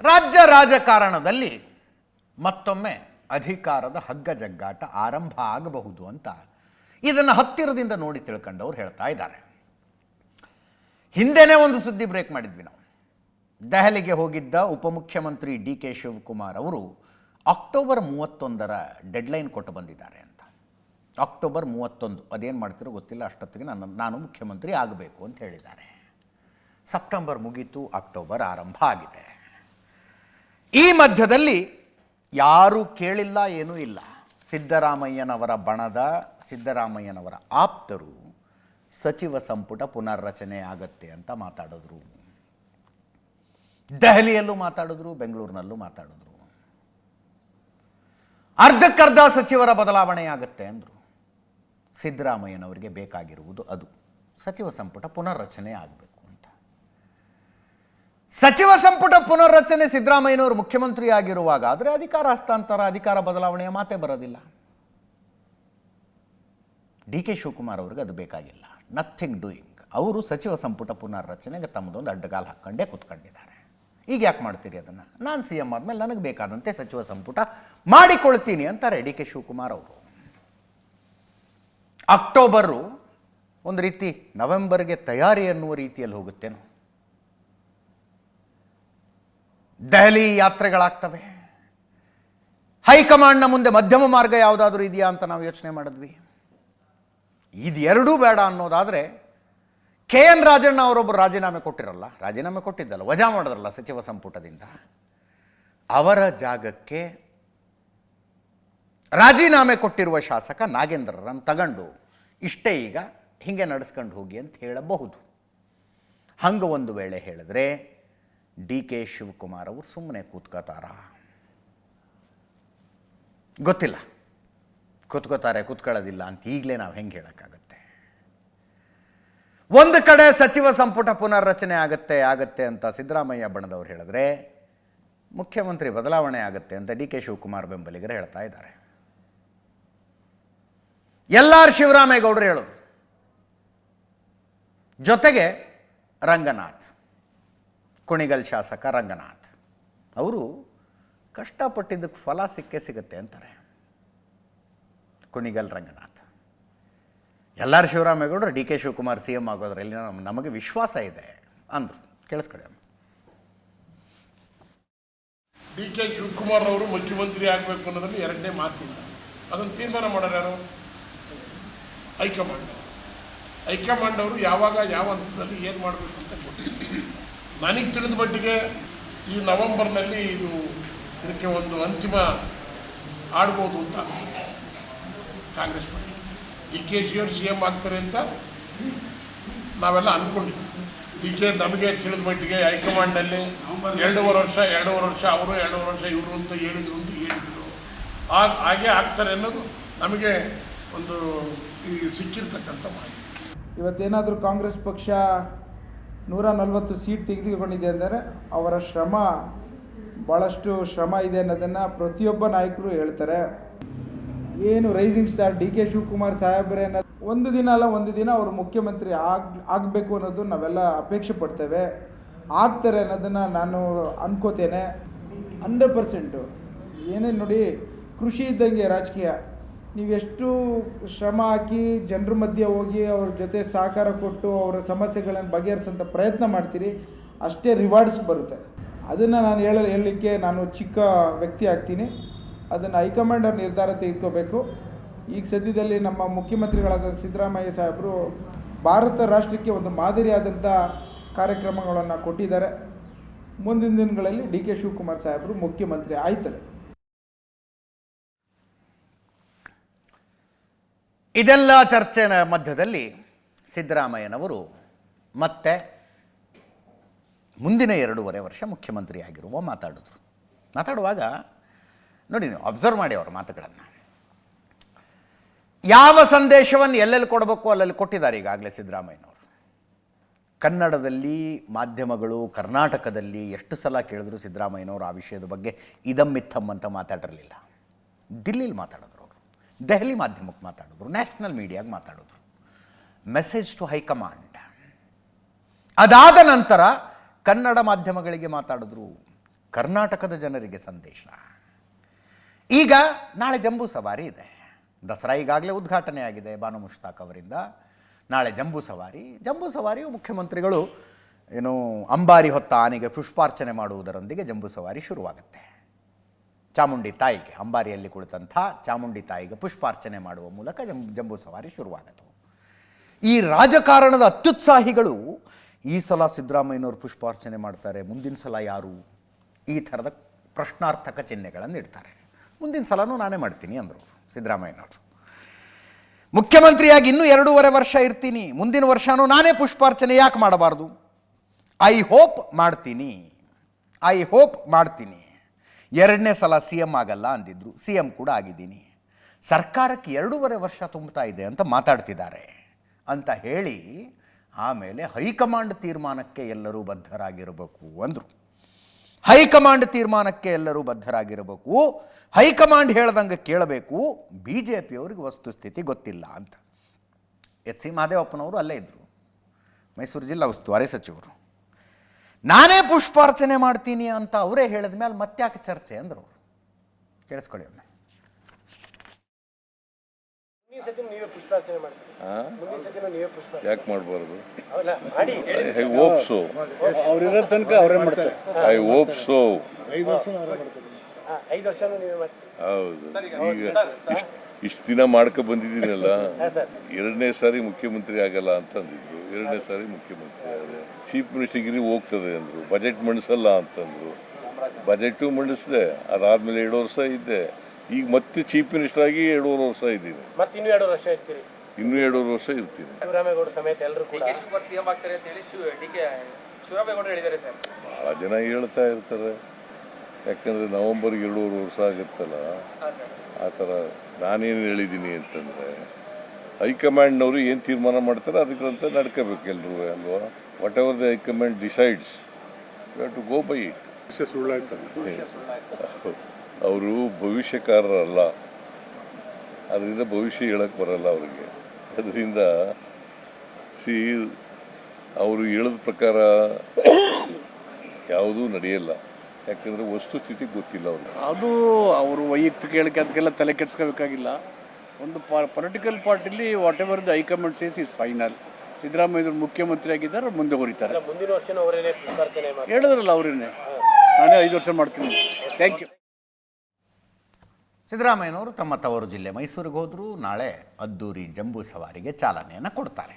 ರಾಜ್ಯ ರಾಜಕಾರಣದಲ್ಲಿ ಮತ್ತೊಮ್ಮೆ ಅಧಿಕಾರದ ಹಗ್ಗ ಜಗ್ಗಾಟ ಆರಂಭ ಆಗಬಹುದು ಅಂತ ಇದನ್ನು ಹತ್ತಿರದಿಂದ ನೋಡಿ ತಿಳ್ಕೊಂಡವ್ರು ಹೇಳ್ತಾ ಇದ್ದಾರೆ. ಹಿಂದೆನೇ ಒಂದು ಸುದ್ದಿ ಬ್ರೇಕ್ ಮಾಡಿದ್ವಿ ನಾವು. ದೆಹಲಿಗೆ ಹೋಗಿದ್ದ ಉಪಮುಖ್ಯಮಂತ್ರಿ ಡಿ ಕೆ ಶಿವಕುಮಾರ್ ಅವರು ಅಕ್ಟೋಬರ್ ಮೂವತ್ತೊಂದರ ಡೆಡ್ಲೈನ್ ಕೊಟ್ಟು ಬಂದಿದ್ದಾರೆ ಅಂತ. ಅಕ್ಟೋಬರ್ ಮೂವತ್ತೊಂದು, ಅದೇನು ಮಾಡ್ತಿರೋ ಗೊತ್ತಿಲ್ಲ, ಅಷ್ಟೊತ್ತಿಗೆ ನಾನು ನಾನು ಮುಖ್ಯಮಂತ್ರಿ ಆಗಬೇಕು ಅಂತ ಹೇಳಿದ್ದಾರೆ. ಸೆಪ್ಟೆಂಬರ್ ಮುಗೀತು, ಅಕ್ಟೋಬರ್ ಆರಂಭ ಆಗಿದೆ. ಈ ಮಧ್ಯದಲ್ಲಿ ಯಾರೂ ಕೇಳಿಲ್ಲ, ಏನೂ ಇಲ್ಲ. ಸಿದ್ದರಾಮಯ್ಯನವರ ಬಣದ ಸಿದ್ದರಾಮಯ್ಯನವರ ಆಪ್ತರು ಸಚಿವ ಸಂಪುಟ ಪುನರ್ರಚನೆ ಆಗತ್ತೆ ಅಂತ ಮಾತಾಡಿದ್ರು. ದೆಹಲಿಯಲ್ಲೂ ಮಾತಾಡಿದ್ರು, ಬೆಂಗಳೂರಿನಲ್ಲೂ ಮಾತಾಡಿದ್ರು. ಅರ್ಧಕ್ಕರ್ಧ ಸಚಿವರ ಬದಲಾವಣೆ ಆಗತ್ತೆ ಅಂದರು. ಸಿದ್ದರಾಮಯ್ಯನವರಿಗೆ ಬೇಕಾಗಿರುವುದು ಅದು. ಸಚಿವ ಸಂಪುಟ ಪುನರ್ರಚನೆ ಆಗಬೇಕು. ಸಚಿವ ಸಂಪುಟ ಪುನರ್ರಚನೆ ಸಿದ್ದರಾಮಯ್ಯನವರು ಮುಖ್ಯಮಂತ್ರಿ ಆಗಿರುವಾಗ ಆದರೆ ಅಧಿಕಾರ ಹಸ್ತಾಂತರ, ಅಧಿಕಾರ ಬದಲಾವಣೆಯ ಮಾತೇ ಬರೋದಿಲ್ಲ. ಡಿ ಕೆ ಶಿವಕುಮಾರ್ ಅವ್ರಿಗೆ ಅದು ಬೇಕಾಗಿಲ್ಲ. ನಥಿಂಗ್ ಡೂಯಿಂಗ್ ಅವರು ಸಚಿವ ಸಂಪುಟ ಪುನರ್ರಚನೆಗೆ ತಮ್ಮದೊಂದು ಅಡ್ಡಗಾಲು ಹಾಕ್ಕೊಂಡೇ ಕೂತ್ಕೊಂಡಿದ್ದಾರೆ. ಈಗ ಯಾಕೆ ಮಾಡ್ತೀರಿ ಅದನ್ನು? ನಾನು ಸಿ ಎಂ ಆದಮೇಲೆ ನನಗೆ ಬೇಕಾದಂತೆ ಸಚಿವ ಸಂಪುಟ ಮಾಡಿಕೊಳ್ತೀನಿ ಅಂತಾರೆ ಡಿ ಕೆ ಶಿವಕುಮಾರ್ ಅವರು. ಅಕ್ಟೋಬರು ಒಂದು ರೀತಿ ನವೆಂಬರ್ಗೆ ತಯಾರಿ ಅನ್ನುವ ರೀತಿಯಲ್ಲಿ ಹೋಗುತ್ತೇನೋ. ದೆಹಲಿ ಯಾತ್ರೆಗಳಾಗ್ತವೆ. ಹೈಕಮಾಂಡ್ನ ಮುಂದೆ ಮಧ್ಯಮ ಮಾರ್ಗ ಯಾವುದಾದ್ರೂ ಇದೆಯಾ ಅಂತ ನಾವು ಯೋಚನೆ ಮಾಡಿದ್ವಿ. ಇದು ಎರಡೂ ಬೇಡ ಅನ್ನೋದಾದರೆ ಕೆ ಎನ್ ರಾಜಣ್ಣ ಅವರೊಬ್ಬರು ರಾಜೀನಾಮೆ ಕೊಟ್ಟಿರಲ್ಲ, ರಾಜೀನಾಮೆ ಕೊಟ್ಟಿದ್ದಲ್ಲ, ವಜಾ ಮಾಡಿದ್ರಲ್ಲ ಸಚಿವ ಸಂಪುಟದಿಂದ. ಅವರ ಜಾಗಕ್ಕೆ ರಾಜೀನಾಮೆ ಕೊಟ್ಟಿರುವ ಶಾಸಕ ನಾಗೇಂದ್ರರನ್ನು ತಗೊಂಡು, ಇಷ್ಟೇ ಈಗ ಹೀಗೆ ನಡೆಸ್ಕೊಂಡು ಹೋಗಿ ಅಂತ ಹೇಳಬಹುದು. ಹಂಗೆ ಒಂದು ವೇಳೆ ಹೇಳಿದ್ರೆ ಡಿ ಕೆ ಶಿವಕುಮಾರ್ ಅವರು ಸುಮ್ಮನೆ ಕೂತ್ಕೋತಾರ. ಗೊತ್ತಿಲ್ಲ. ಕೂತ್ಕೋತಾರೆ, ಕೂತ್ಕೊಳ್ಳೋದಿಲ್ಲ ಅಂತ ಈಗಲೇ ನಾವು ಹೆಂಗೆ ಹೇಳೋಕ್ಕಾಗತ್ತೆ? ಒಂದು ಕಡೆ ಸಚಿವ ಸಂಪುಟ ಪುನರ್ರಚನೆ ಆಗತ್ತೆ ಆಗತ್ತೆ ಅಂತ ಸಿದ್ದರಾಮಯ್ಯ ಬಣದವ್ರು ಹೇಳಿದ್ರೆ, ಮುಖ್ಯಮಂತ್ರಿ ಬದಲಾವಣೆ ಆಗುತ್ತೆ ಅಂತ ಡಿ ಕೆ ಶಿವಕುಮಾರ್ ಬೆಂಬಲಿಗರು ಹೇಳ್ತಾ ಇದ್ದಾರೆ. ಎಲ್ಲಾರ್ ಶಿವರಾಮೇಗೌಡರು ಹೇಳೋದು. ಜೊತೆಗೆ ರಂಗನಾಥ್. ಕುಣಿಗಲ್ ಶಾಸಕ ರಂಗನಾಥ್. ಅವರು ಕಷ್ಟಪಟ್ಟಿದ್ದಕ್ಕೆ ಫಲ ಸಿಕ್ಕೇ ಸಿಗುತ್ತೆ ಅಂತಾರೆ. ಕುಣಿಗಲ್ ರಂಗನಾಥ್. ಎಲ್ಲರೂ ಶಿವರಾಮೇಗೌಡರು D K Shivakumar C M ಆಗೋದ್ರಲ್ಲಿ ನಮ್ಮ ನಮಗೆ ವಿಶ್ವಾಸ ಇದೆ ಅಂದರು. ಕೇಳಿಸ್ಕೊಳ್ಳಿ. ಡಿ ಕೆ ಶಿವಕುಮಾರ್ ಅವರು ಮುಖ್ಯಮಂತ್ರಿ ಆಗಬೇಕು ಅನ್ನೋದ್ರಲ್ಲಿ ಎರಡನೇ ಮಾತಿಲ್ಲ. ಅದನ್ನು ತೀರ್ಮಾನ ಮಾಡೋರು ಯಾರು? ಹೈಕಮಾಂಡ್. ಹೈಕಮಾಂಡ್ ಅವರು ಯಾವಾಗ, ಯಾವ ಹಂತದಲ್ಲಿ ಏನು ಮಾಡಬೇಕು ಅಂತ ಗೊತ್ತಿಲ್ಲ. ನನಗೆ ತಿಳಿದ ಮಟ್ಟಿಗೆ ಈ ನವೆಂಬರ್ನಲ್ಲಿ ಇದು ಇದಕ್ಕೆ ಒಂದು ಅಂತಿಮ ಆಡ್ಬೋದು ಅಂತ ಕಾಂಗ್ರೆಸ್ ಪಕ್ಷ. ಡಿ ಕೆ ಶಿ ಅವರು ಸಿ ಎಂ ಆಗ್ತಾರೆ ಅಂತ ನಾವೆಲ್ಲ ಅಂದ್ಕೊಂಡಿದ್ವಿ ಇದಕ್ಕೆ ನಮಗೆ ತಿಳಿದ ಮಟ್ಟಿಗೆ ಹೈಕಮಾಂಡ್ನಲ್ಲಿ ಎರಡೂವರೆ ವರ್ಷ ಎರಡೂವರೆ ವರ್ಷ ಅವರು, ಎರಡೂವರೆ ವರ್ಷ ಇವರು ಅಂತ ಹೇಳಿದರು ಅಂತ ಹೇಳಿದರು. ಆಗ, ಹಾಗೆ ಆಗ್ತಾರೆ ಅನ್ನೋದು ನಮಗೆ ಒಂದು ಈ ಸಿಕ್ಕಿರ್ತಕ್ಕಂಥ ಮಾಹಿತಿ. ಇವತ್ತೇನಾದರೂ ಕಾಂಗ್ರೆಸ್ ಪಕ್ಷ ನೂರ ನಲವತ್ತು ಸೀಟ್ ತೆಗೆದುಕೊಂಡಿದೆ ಅಂದರೆ ಅವರ ಶ್ರಮ ಭಾಳಷ್ಟು ಶ್ರಮ ಇದೆ ಅನ್ನೋದನ್ನು ಪ್ರತಿಯೊಬ್ಬ ನಾಯಕರು ಹೇಳ್ತಾರೆ. ಏನು rising star D K Shivakumar ಸಾಹೇಬ್ರೆ ಅನ್ನೋದು ಒಂದು ದಿನ ಅಲ್ಲ, ಒಂದು ದಿನ ಅವರು ಮುಖ್ಯಮಂತ್ರಿ ಆಗ, ಆಗಬೇಕು ಅನ್ನೋದು ನಾವೆಲ್ಲ ಅಪೇಕ್ಷೆ ಪಡ್ತೇವೆ. ಆಗ್ತಾರೆ ಅನ್ನೋದನ್ನು ನಾನು ಅನ್ಕೋತೇನೆ. Hundred percent. ಏನೇನು ನೋಡಿ, ಕೃಷಿ ಇದ್ದಂಗೆ ರಾಜಕೀಯ. ನೀವೆಷ್ಟು ಶ್ರಮ ಹಾಕಿ ಜನರ ಮಧ್ಯೆ ಹೋಗಿ ಅವ್ರ ಜೊತೆ ಸಹಕಾರ ಕೊಟ್ಟು ಅವರ ಸಮಸ್ಯೆಗಳನ್ನು ಬಗೆಹರಿಸೋಂಥ ಪ್ರಯತ್ನ ಮಾಡ್ತೀರಿ, ಅಷ್ಟೇ ರಿವಾರ್ಡ್ಸ್ ಬರುತ್ತೆ. ಅದನ್ನು ನಾನು ಹೇಳ, ಹೇಳಲಿಕ್ಕೆ ನಾನು ಚಿಕ್ಕ ವ್ಯಕ್ತಿ ಆಗ್ತೀನಿ. ಅದನ್ನು ಹೈಕಮಾಂಡ್ ಅವ್ರ ನಿರ್ಧಾರ ತೆಗೆದುಕೋಬೇಕು. ಈಗ ಸದ್ಯದಲ್ಲಿ ನಮ್ಮ ಮುಖ್ಯಮಂತ್ರಿಗಳಾದ ಸಿದ್ದರಾಮಯ್ಯ ಸಾಹೇಬರು ಭಾರತ ರಾಷ್ಟ್ರಕ್ಕೆ ಒಂದು ಮಾದರಿಯಾದಂಥ ಕಾರ್ಯಕ್ರಮಗಳನ್ನು ಕೊಟ್ಟಿದ್ದಾರೆ. ಮುಂದಿನ ದಿನಗಳಲ್ಲಿ ಡಿ ಕೆ ಶಿವಕುಮಾರ್ ಸಾಹೇಬರು ಮುಖ್ಯಮಂತ್ರಿ ಆಯ್ತಾರೆ. ಇದೆಲ್ಲ ಚರ್ಚೆನ ಮಧ್ಯದಲ್ಲಿ ಸಿದ್ದರಾಮಯ್ಯನವರು ಮತ್ತೆ ಮುಂದಿನ ಎರಡೂವರೆ ವರ್ಷ ಮುಖ್ಯಮಂತ್ರಿಯಾಗಿರುವ ಮಾತಾಡಿದ್ರು. ಮಾತಾಡುವಾಗ ನೋಡಿ, ನೀವು ಅಬ್ಸರ್ವ್ ಮಾಡಿ ಅವರ ಮಾತುಗಳನ್ನು. ಯಾವ ಸಂದೇಶವನ್ನು ಎಲ್ಲೆಲ್ಲಿ ಕೊಡಬೇಕು, ಅಲ್ಲಲ್ಲಿ ಕೊಟ್ಟಿದ್ದಾರೆ ಈಗಾಗಲೇ ಸಿದ್ದರಾಮಯ್ಯನವರು. ಕನ್ನಡದಲ್ಲಿ ಮಾಧ್ಯಮಗಳು, ಕರ್ನಾಟಕದಲ್ಲಿ ಎಷ್ಟು ಸಲ ಕೇಳಿದ್ರು ಸಿದ್ದರಾಮಯ್ಯನವರು ಆ ವಿಷಯದ ಬಗ್ಗೆ ಇದಮ್ ಮಿಥಮ್ ಅಂತ ಮಾತಾಡಿರಲಿಲ್ಲ. ದಿಲ್ಲಿಲಿ ಮಾತಾಡಿದ್ರು. ಅವರು ದೆಹಲಿ ಮಾಧ್ಯಮಕ್ಕೆ ಮಾತಾಡಿದ್ರು, ನ್ಯಾಷನಲ್ ಮೀಡಿಯಾಗೆ ಮಾತಾಡಿದ್ರು. Message to high command. ಅದಾದ ನಂತರ ಕನ್ನಡ ಮಾಧ್ಯಮಗಳಿಗೆ ಮಾತಾಡಿದ್ರು, ಕರ್ನಾಟಕದ ಜನರಿಗೆ ಸಂದೇಶ. ಈಗ ನಾಳೆ ಜಂಬೂ ಸವಾರಿ ಇದೆ. ದಸರಾ ಈಗಾಗಲೇ ಉದ್ಘಾಟನೆ ಆಗಿದೆ ಬಾನು ಮುಷ್ತಾಕ್ ಅವರಿಂದ. ನಾಳೆ ಜಂಬೂ ಸವಾರಿ. ಜಂಬೂ ಸವಾರಿಯು ಮುಖ್ಯಮಂತ್ರಿಗಳು ಏನು ಅಂಬಾರಿ ಹೊತ್ತ ಆನೆಗೆ ಪುಷ್ಪಾರ್ಚನೆ ಮಾಡುವುದರೊಂದಿಗೆ ಜಂಬೂ ಸವಾರಿ ಶುರುವಾಗುತ್ತೆ. ಚಾಮುಂಡಿ ತಾಯಿಗೆ, ಅಂಬಾರಿಯಲ್ಲಿ ಕುಳಿತಂಥ ಚಾಮುಂಡಿ ತಾಯಿಗೆ ಪುಷ್ಪಾರ್ಚನೆ ಮಾಡುವ ಮೂಲಕ ಜಂಬೂ ಜಂಬೂ ಸವಾರಿ ಶುರುವಾಗದು. ಈ ರಾಜಕಾರಣದ ಅತ್ಯುತ್ಸಾಹಿಗಳು ಈ ಸಲ ಸಿದ್ದರಾಮಯ್ಯನವರು ಪುಷ್ಪಾರ್ಚನೆ ಮಾಡ್ತಾರೆ. ಮುಂದಿನ ಸಲ ಯಾರು? ಈ ಥರದ ಪ್ರಶ್ನಾರ್ಥಕ ಚಿಹ್ನೆಗಳನ್ನು ಇಡ್ತಾರೆ. ಮುಂದಿನ ಸಲನೂ ನಾನೇ ಮಾಡ್ತೀನಿ ಅಂದರು ಸಿದ್ದರಾಮಯ್ಯನವರು. ಮುಖ್ಯಮಂತ್ರಿಯಾಗಿ ಇನ್ನೂ ಎರಡೂವರೆ ವರ್ಷ ಇರ್ತೀನಿ. ಮುಂದಿನ ವರ್ಷನೂ ನಾನೇ ಪುಷ್ಪಾರ್ಚನೆ ಯಾಕೆ ಮಾಡಬಾರ್ದು? ಐ ಹೋಪ್ ಮಾಡ್ತೀನಿ. ಐ ಹೋಪ್ ಮಾಡ್ತೀನಿ. ಎರಡನೇ ಸಲ ಸಿ ಎಂ ಆಗಲ್ಲ ಅಂದಿದ್ರು. ಸಿ ಎಂ ಕೂಡ ಆಗಿದ್ದೀನಿ. ಸರ್ಕಾರಕ್ಕೆ ಎರಡೂವರೆ ವರ್ಷ ತುಂಬುತ್ತಾ ಇದೆ ಅಂತ ಮಾತಾಡ್ತಿದ್ದಾರೆ ಅಂತ ಹೇಳಿ ಆಮೇಲೆ ಹೈಕಮಾಂಡ್ ತೀರ್ಮಾನಕ್ಕೆ ಎಲ್ಲರೂ ಬದ್ಧರಾಗಿರಬೇಕು ಅಂದರು. ಹೈಕಮಾಂಡ್ ತೀರ್ಮಾನಕ್ಕೆ ಎಲ್ಲರೂ ಬದ್ಧರಾಗಿರಬೇಕು. ಹೈಕಮಾಂಡ್ ಹೇಳ್ದಂಗೆ ಕೇಳಬೇಕು. ಬಿ ಜೆ ಪಿಯವ್ರಿಗೆ ವಸ್ತುಸ್ಥಿತಿ ಗೊತ್ತಿಲ್ಲ ಅಂತ. ಎಚ್ ಸಿ ಮಹದೇವಪ್ಪನವರು ಅಲ್ಲೇ ಇದ್ದರು ಮೈಸೂರು ಜಿಲ್ಲಾ ಉಸ್ತುವಾರಿ ಸಚಿವರು. ನಾನೇ ಪುಷ್ಪಾರ್ಚನೆ ಮಾಡ್ತೀನಿ ಅಂತ ಅವರೇ ಹೇಳಿದ ಮೇಲೆ ಮತ್ತ್ಯಾಕೆ ಚರ್ಚೆ ಅಂದರು ಅವರು? ಕೇಳಿಸ್ಕೊಳ್ಳಿ ಒಮ್ಮೆ. ಯಾಕೆ ಮಾಡಬಾರ್ದು? ಐ ಹೋಪ್ ಸೋ ಅವ್ರಿರೋ ತನಕ ಅವರೇ ಮಾಡ್ತಾರೆ. ಐ ಹೋಪ್ ಸೊ ಐದು ವರ್ಷ ನೀವೇ ಮಾಡ್ತೀರಿ. ಹೌದು. ಈಗ ಇಷ್ಟು ದಿನ ಮಾಡ್ಕೊ ಬಂದಿದ್ದೀನಲ್ಲ. ಎರಡನೇ ಸಾರಿ ಮುಖ್ಯಮಂತ್ರಿ ಆಗಲ್ಲ ಅಂತ ಅಂದಿದ್ರು. ಎರಡನೇ ಸಾರಿ ಮುಖ್ಯಮಂತ್ರಿ ಆಗಿದೆ ಚೀಫ್ ಮಿನಿಸ್ಟರ್ಗಿರಿ ಹೋಗ್ತದೆ ಅಂದರು. ಬಜೆಟ್ ಮಂಡಿಸಲ್ಲ ಅಂತಂದರು ಬಜೆಟು ಮಂಡಿಸಿದೆ. ಅದಾದ್ಮೇಲೆ ಎರಡು ವರ್ಷ ಇದ್ದೆ. ಈಗ ಮತ್ತೆ ಚೀಫ್ ಮಿನಿಸ್ಟರ್ ಆಗಿ ಎರಡೂವರೆ ವರ್ಷ ಇದ್ದೀನಿ. ಮತ್ತೆ ಇನ್ನೂ ಎರಡು ವರ್ಷ ಇರ್ತೀರಿ? ಇನ್ನೂ ಎರಡೂವರೆ ವರ್ಷ ಇರ್ತೀನಿ. ಭಾಳ ಜನ ಹೇಳ್ತಾ ಇರ್ತಾರೆ. ಯಾಕಂದರೆ ನವಂಬರ್ ಎರಡೂವರೆ ವರ್ಷ ಆಗುತ್ತಲ್ಲ? ಆ ಥರ ನಾನೇನು ಹೇಳಿದ್ದೀನಿ ಅಂತಂದರೆ ಹೈಕಮಾಂಡ್ನವರು ಏನು ತೀರ್ಮಾನ ಮಾಡ್ತಾರೆ ಅದಕ್ಕಂತ ನಡ್ಕೋಬೇಕು ಎಲ್ಲರೂ ಅಲ್ವಾ? Whatever the high command decides you to go by it ಅವರು ಭವಿಷ್ಯಕಾರರಲ್ಲ. ಅದರಿಂದ ಭವಿಷ್ಯ ಹೇಳಕ್ಕೆ ಬರಲ್ಲ ಅವರಿಗೆ. ಅದರಿಂದ ಸಿ ಅವರು ಹೇಳದ ಪ್ರಕಾರ ಯಾವುದೂ ನಡೆಯಲ್ಲ. ಯಾಕಂದರೆ ವಸ್ತುಸ್ಥಿತಿ ಗೊತ್ತಿಲ್ಲ ಅವರು ಅದು ಅವರು ವೈಯಕ್ತಿಕ ಹೇಳಿಕೆ ಅದಕ್ಕೆಲ್ಲ ತಲೆ ಕೆಡಿಸ್ಕೋಬೇಕಾಗಿಲ್ಲ. ಒಂದು political ಪಾರ್ಟಿಲಿ whatever the high command says is final Siddaramaiah ಮುಖ್ಯಮಂತ್ರಿ ಆಗಿದ್ದಾರೆ ಮುಂದೆ ಹೊರಿತಾರೆ ಇಲ್ಲ, ಮುಂದಿನ ವರ್ಷ ಹೇಳಿದ್ರಲ್ಲ ಅವರೇನೆ. ನಾನೇ ಐದು ವರ್ಷ ಮಾಡ್ತೀನಿ. ಥ್ಯಾಂಕ್ ಯು ಸಿದ್ದರಾಮಯ್ಯನವರು ತಮ್ಮ ತವರು ಜಿಲ್ಲೆ ಮೈಸೂರಿಗೆ ಹೋದರೂ ನಾಳೆ ಅದ್ದೂರಿ ಜಂಬೂ ಸವಾರಿಗೆ ಚಾಲನೆಯನ್ನು ಕೊಡ್ತಾರೆ.